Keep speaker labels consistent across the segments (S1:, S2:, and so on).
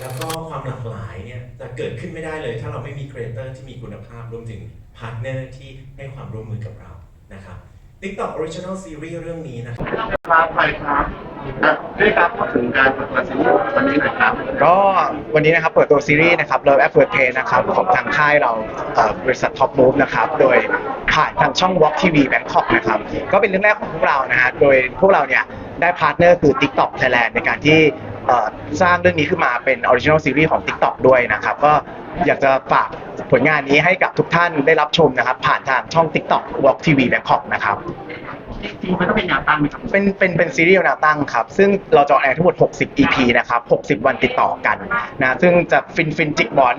S1: แล้วก็ความหลากหลายเนี่ยจะเกิดขึ้นไม่ได้เลย ถ้าเราไม่มีครีเอเตอร์ที่มีคุณภาพรวมถึงพาร์ทเนอร์ที่ให้ความร่วมมือกับเรานะครับ TikTok Original Series เรื่องนี้นะครับ
S2: ครับไปครับอะด้วยครับพูดถึงการเปิดตัวซีรีส์วันนี้หน่อยครับ
S3: ก็วันนี้นะครับเปิดตัวซีรีส์นะครับ Love at First Play นะครับของทางค่ายเราเอ่อบริษัท Top Move นะครับโดยผ่านทางช่อง Walk TV Bangkok นะครับก็เป็นเรื่องแรกของพวกเรานะฮะโดยพวกเราเนี่ยได้พาร์ทเนอร์คือ TikTok Thailand ในการที่เอ่อ สร้างเรื่องนี้ขึ้นมาเป็น Original Series ของ TikTok ด้วยนะครับ ก็อยากจะฝากผลงานนี้ให้กับทุกท่านได้รับชมนะครับ ผ่านทางช่อง TikTok Walk TV Bangkok นะครับ
S2: จริงๆมันก็เป็นแนวตั้งไหมครับ
S3: เป็นเป็นเป็นซีรีส์แนวตั้งครับ ซึ่งเราจะออนแอร์ทั้งหมด 60 EP นะครับ 60 วันติดต่อกันนะ ซึ่งจะฟินฟินจิกหมอน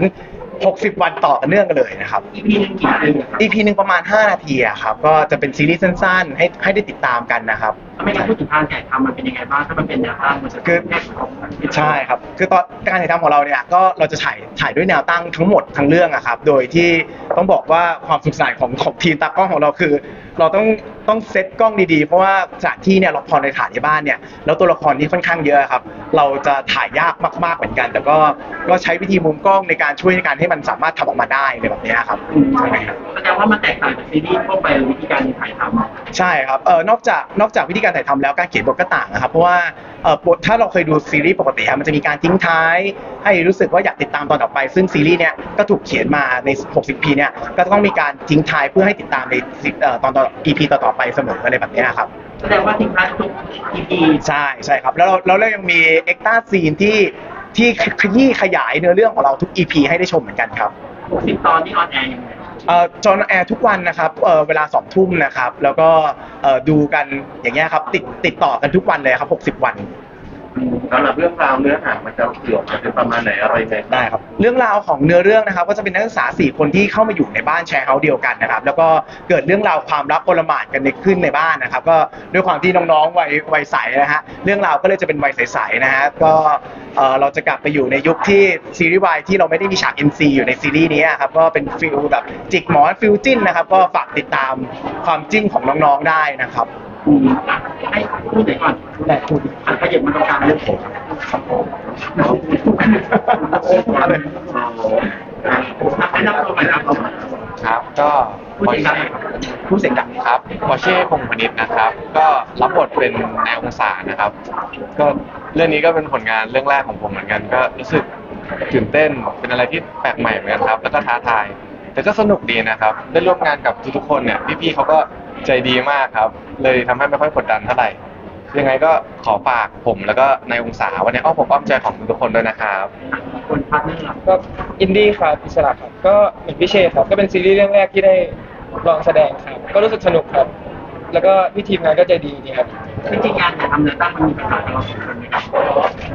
S3: 60 วันต่อกันเนื่องกันเลยนะครับ
S2: อีพีหนึ่งกี่เรื่องครับ
S3: EP หนึ่งประมาณ 5 นาทีอะครับ ก็จะเป็นซีรีส์สั้นๆ ให้ให้ได้ติดตามกันนะครับ
S2: ถ้าไม่งั้นพูดถึงการถ่ายทำมันเป็นยังไงบ้างถ้ามันเป็นแนวตั้งมันจะ
S3: คือ
S2: แยกของ
S3: ใช่ครับ คือตอนการถ่ายทำของเราเนี่ย ก็เราจะถ่ายถ่ายด้วยแนวตั้งทั้งหมดทั้งเรื่องอะครับ โดยที่ต้องบอกว่าความสนุกสนานของของทีมตากล้องของเราคือเราต้องต้องเซตกล้องดีๆ เพราะว่าสถานที่เนี่ยเราพอในถ่ายในบ้านเนี่ยแล้วตัวละครที่ค่อนข้างเยอะครับ เราจะถ่ายยากมากๆเหมือนกัน แต่ก็ก็ใช้วิธีมุมกล้องในการช่วยในการให้มันสามารถทำออกมาได้ในแบบเนี้ยครับใช่ไหมครับ
S2: แสดงว่ามันแตกต่างจากซีรีส์ทั่วไปวิธีการถ่ายทำ
S3: ใช่ครับเออนอกจากนอกจากวิธีการถ่ายทำแล้วการเขียนบทก็ต่างนะครับเพราะว่าเออบทถ้าเราเคยดูซีรีส์ปกติครับมันจะมีการทิ้งท้าย ให้รู้สึกว่าอยากติดตามตอนต่อไป ซึ่งซีรีส์เนี้ยก็ถูกเขียนมาใน 60 ปีเนี่ยก็ต้องมีการทิ้งท้ายเพื่อให้ติดตามในเอ่อตอนต่อ EP ต่อๆไปเสมออะไรแบบเนี้ยครับ
S2: แสดงว่าทิ้งท้ายทุก EP
S3: ใช่ใช่ครับ แล้วเราแล้วเรายังมีเอ็กซ์ต้าซีนที่ที่ขยี้ขยายเนื้อเรื่องของเราทุก EP ให้ได้ชมเหมือนกันครับ
S2: 60 ตอนที่ออนแอร์ยังไง
S3: เอ่อ จอนแอร์ทุกวันนะครับเอ่อเวลาสองทุ่มนะครับ แล้วก็เอ่อดูกันอย่างเงี้ยครับติดติดต่อกันทุกวันเลยครับ 60 วัน
S2: สำหรับเรื่องราวเนื้อหามันจะเกี่ยวกับเป็นประมาณไหนอะไรยังได้
S3: ครับ เรื่องราวของเนื้อเรื่องนะครับ ก็จะเป็นนักศึกษา 4 คนที่เข้ามาอยู่ในบ้านแชร์เฮาส์เดียวกันนะครับ แล้วก็เกิดเรื่องราวความรักโอลหมานกันในขึ้นในบ้านนะครับ ก็ด้วยความที่น้องๆวัยวัยใสนะฮะเรื่องราวก็เลยจะเป็นวัยใสๆนะฮะก็เอ่อเราจะกลับไปอยู่ในยุคที่ซีรีส์วายที่เราไม่ได้มีฉาก NC อยู่ในซีรีส์นี้ครับก็เป็นฟิลแบบจิกหมอนฟิลจิ้นนะครับ ก็ฝากติดตามความจิ้นของน้องๆได้นะครับ
S2: อืมให้พูดไหนก่อน
S3: ได้พูด
S2: อันขยับมาตรงกลางเรื่องผมแนะนำตัวใหม่ครับ
S4: ครับ ก็
S2: พูดจริงครับ
S3: ผู้เสียงดัง
S4: ครับปอเช่พงษ์พนิษนะครับ ก็รับบทเป็นนายองศานะครับ ก็เรื่องนี้ก็เป็นผลงานเรื่องแรกของผมเหมือนกัน ก็รู้สึกตื่นเต้นเป็นอะไรที่แปลกใหม่เหมือนกันครับ แล้วก็ท้าทาย แต่ก็สนุกดีนะครับ ได้ร่วมงานกับทุกๆคนเนี่ยพี่ๆเขาก็ ใจดีมากครับ เลยทำให้ไม่ค่อยกดดันเท่าไหร่ ยังไงก็ขอฝากผมแล้วก็นายองศาไวันนี้อ้อมผมอ้อมใจของทุกๆคนด้วยนะครับ
S2: คนพาร์ทเนอร์
S5: ก็อินดี้ครับอิสระครับก็เหมือนพี่เชษครับก็เป็นซีรีส์เรื่องแรกที่ได้ลองแสดงครับ ก็รู้สึกสนุกครับ แล้วก็พี่ทีมงานก็ใจดีดีครับ
S2: จริงๆงานถ่ายทำเนื้อตั้งมันมีปัญหากับเราสองคนไหมครับ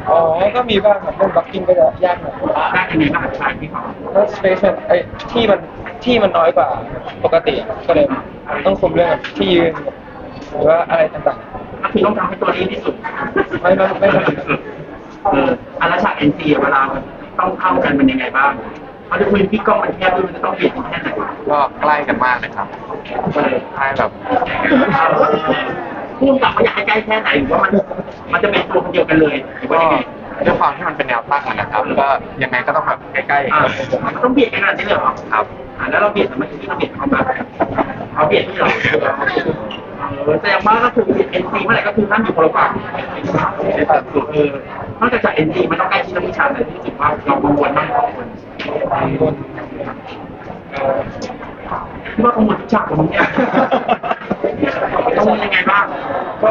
S5: อ๋อก็มีบ้างครับเรื่องบล็อกกิ้งก็จะยากหน่อย
S2: ได้ยังไงบ้างอธิบายพี่ขอ
S5: แล้วสเปซมันไอ้ยที่มัน ที่มันน้อยกว่าปกติอะก็เลยต้องคุมเรื่องแบบที่ยืนหรือว่าอะไรต่าง
S2: ก็คือต้องทำให้ตัวนี้ที่สุด
S5: ๆไม่ไม่ไม่ขนาดนั้น
S2: เอออันละฉากเอ็นซีเวลามันต้องเข้ากันมันยังไงบ้างเพราะด้วยพื้นที่กล้องมันแคบด้วยมันจะต้องเปลี่ยนแค่ไหน
S4: ก็ใกล้กันมากเลยครับใกล้แบบ
S2: พูดกลับมาอยากให้ใกล้แค่ไหนหรือว่ามัน มันจะเป็นตัวคนเดียวกันเลยหรือว่า
S4: ก็
S2: ยังไง
S4: ด้วยความที่มันเป็นแนวตั้งนะครับ ก็ยังไงก็ต้องแบบใกล้ๆ
S2: อ่ามันต้องเบียดกันขนาดนี้เลยเหรอ
S4: ครับ
S2: อ่าแล้วเราเบียดทำไมถึงเราเบียดเขามาเขาเบียดที่เราเออแสดงว่าก็คือเอ็นซีเมื่อไหร่ก็คือท่านอยู่คนละฝั่งเออนอกจากจากเอ็นซีมันต้องใกล้ชิดนักวิชาเลยที่รู้สึกว่าเรากังวลมากกว่าคน
S5: คนเอ่อ
S2: ที่ว่ากังวลทุกฉากของมึงเนี่ยกังยังไงบ้าง
S4: ก็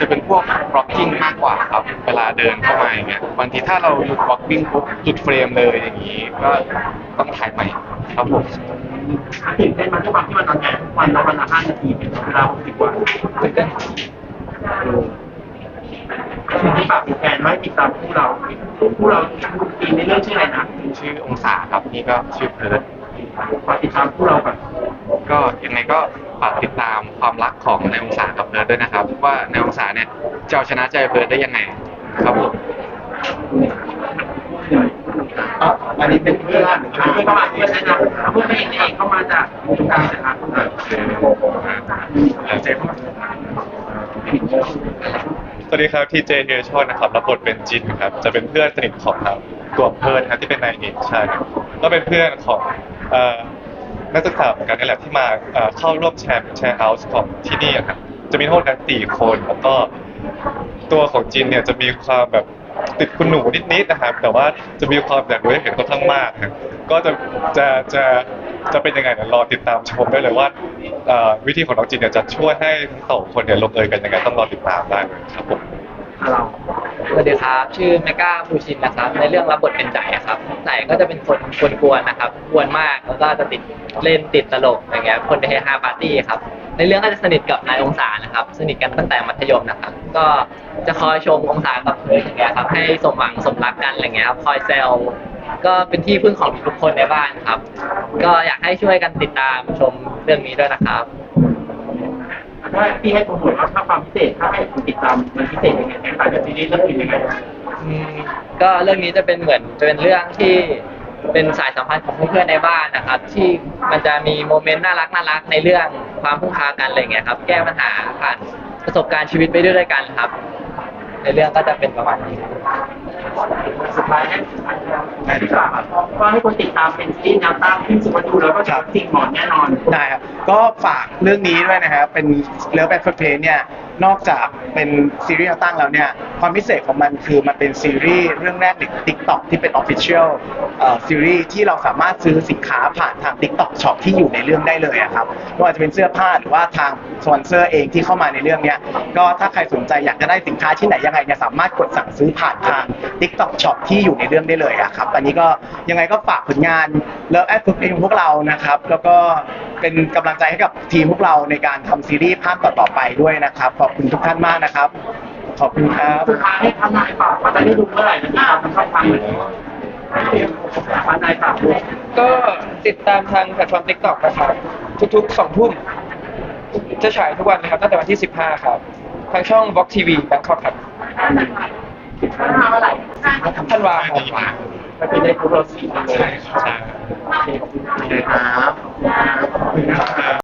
S4: จะเป็นพวก blocking มากกว่าครับ เวลาเดินเข้ามาอย่างเงี้ยบางทีถ้าเราหลุด blocking ปุ๊บหลุดเฟรมเลยอย่างนี้ ก็ต้องถ่ายใหม่ครับผม
S2: ตื่นเต้นมันทุกวันที่มันนอนแอร์ทุกวันแล้ววันละห้านาทีเป็นเวลาหกสิบวัน
S5: ตื่นเต้น
S2: ที่ฝากแฟนไว้ติดตามคู่เราคู่เราทีมในเรื่องชื่ออะไรนะ
S4: ชื่อองศาครับนี่ก็ชื่อเพิร์ด
S2: ฝากติดตามคู่เราก่อน
S4: ก็ยังไงก็ ฝากติดตามความรักของนายองศากับเพิร์ดด้วยนะครับ ว่านายองศาเนี่ยจะเอาชนะใจเพิร์ดได้ยังไงครับผม
S3: อะอันนี้เป็นเพื่อน
S2: เพื่อนเข้ามาเพื่อนนะเพื่อนเองเองเข้ามาจากตรงกลางนะครับ
S4: เจเข้ามา
S6: วัสดีครับทีเจเฮชอนนะครับรับบทเป็นจินครับจะเป็นเพื่อนสนิทของครับตัวเพิร์นครับที่เป็นนายเอกใช่ครับก็เป็นเพื่อนของเอ่อ นักศึกษาเหมือนกันนี่แหละที่มาเอ่อเข้าร่วมแชร์แชร์เฮาส์ของที่นี่อะครับจะมีทั้งหมดกันสี่คนแล้วก็ ตัวของจินเนี่ยจะมีความแบบติดคุณหนูนิดๆนะครับ แต่ว่าจะมีความอยากรู้อยากเห็นค่อนข้างมากครับก็จะจะจะจะเป็นยังไงเดี๋ยวรอติดตามชมได้เลยว่าเอ่อวิธีของน้องจินเนี่ยจะช่วยให้ทั้งสองคนเนี่ยลงเอยกันยังไงต้องรอติดตามได้เลยครับผม
S2: เรา
S7: สวัสดีครับ ชื่อเมกาฟูชินนะครับ ในเรื่องรับบทเป็นใจครับ ใจก็จะเป็นคนกวนๆนะครับกวนมากแล้วก็จะติดเล่นติดตลกอย่างเงี้ยคนในเฮฮาปาร์ตี้ครับในเรื่องก็จะสนิทกับนายองศานะครับ สนิทกันตั้งแต่มัธยมนะครับ ก็จะคอยชมองศากับเพิร์ดอย่างเงี้ยครับให้สมหวังสมรักกันอะไรเงี้ยครับคอยแซวก็เป็นที่พึ่งของทุกคนในบ้านครับ ก็อยากให้ช่วยกันติดตามชมเรื่องนี้ด้วยนะครับ
S2: ถ้าพี่ให้โปรโมทว่าถ้าความพิเศษถ้าให้ติดตามมันพิเศษยังไงแตกต่างจากซีรีส์เรื่องอื่นยังไง
S7: อืมก็เรื่องนี้จะเป็นเหมือนจะเป็นเรื่องที่เป็นสายสัมพันธ์ของเพื่อนๆในบ้านนะครับ ที่มันจะมีโมเมนต์น่ารักน่ารักในเรื่องความพึ่งพากันอะไรเงี้ยครับ แก้ปัญหาผ่านประสบการณ์ชีวิตไปด้วยกันครับ ในเรื่องก็จะเป็นประมาณนี้ครับ
S2: สุดท้ายให้ที่ฝากอะว่าให้คนติดตามเป็นซีรีส์แนวตั้งที่สุวรรณดูแล้วก็จะสิ่งหมอนแน่นอน
S3: ได้ครับก็ฝากเรื่องนี้ด้วยนะครับเป็นเลิฟแอดเฟเพเนี่ยนอกจากเป็นซีรีส์แนวตั้งแล้วเนี่ย ความพิเศษของมันคือมันเป็นซีรีส์เรื่องแรกใน TikTok ที่เป็น Official เอ่อซีรีส์ที่เราสามารถซื้อสินค้าผ่านทาง TikTok Shop ที่อยู่ในเรื่องได้เลยอะครับไม่ว่าจะเป็นเสื้อผ้าหรือว่าทางสปอนเซอร์เองที่เข้ามาในเรื่องเนี้ยก็ถ้าใครสนใจอยากจะได้สินค้าที่ไหนยังไงเนี่ยสามารถกดสั่งซื้อผ่านทาง TikTok Shop ที่อยู่ในเรื่องได้เลยอะครับอันนี้ก็ยังไงก็ฝากผลงาน Love at Food เองพวกเรานะครับแล้วก็เป็นกำลังใจให้กับทีมพวกเราในการทำซีรีส์ภาคต่อๆไปด้วยนะครับขอบคุณทุกท่านมากนะครับ ขอบคุณครับ
S2: สุดท้ายให้ทำนายฝากว่าจะได้ดูเมื่อไหร่นะติดตามทางช่องทางไหนทำนายฝากด้วย
S5: ก็ติดตามทางแพลตฟอร์ม TikTok นะครับ ทุกๆสองทุ่ม จะฉายทุกวันนะครับตั้งแต่วันที่ 15 ครับ ทางช่อง Vox TV Bangkok ครับธันวาครับ
S2: ก็คือได้ครบเราสี่คนเลย
S6: ใช่ครับ
S2: โอเคขอบคุณครับ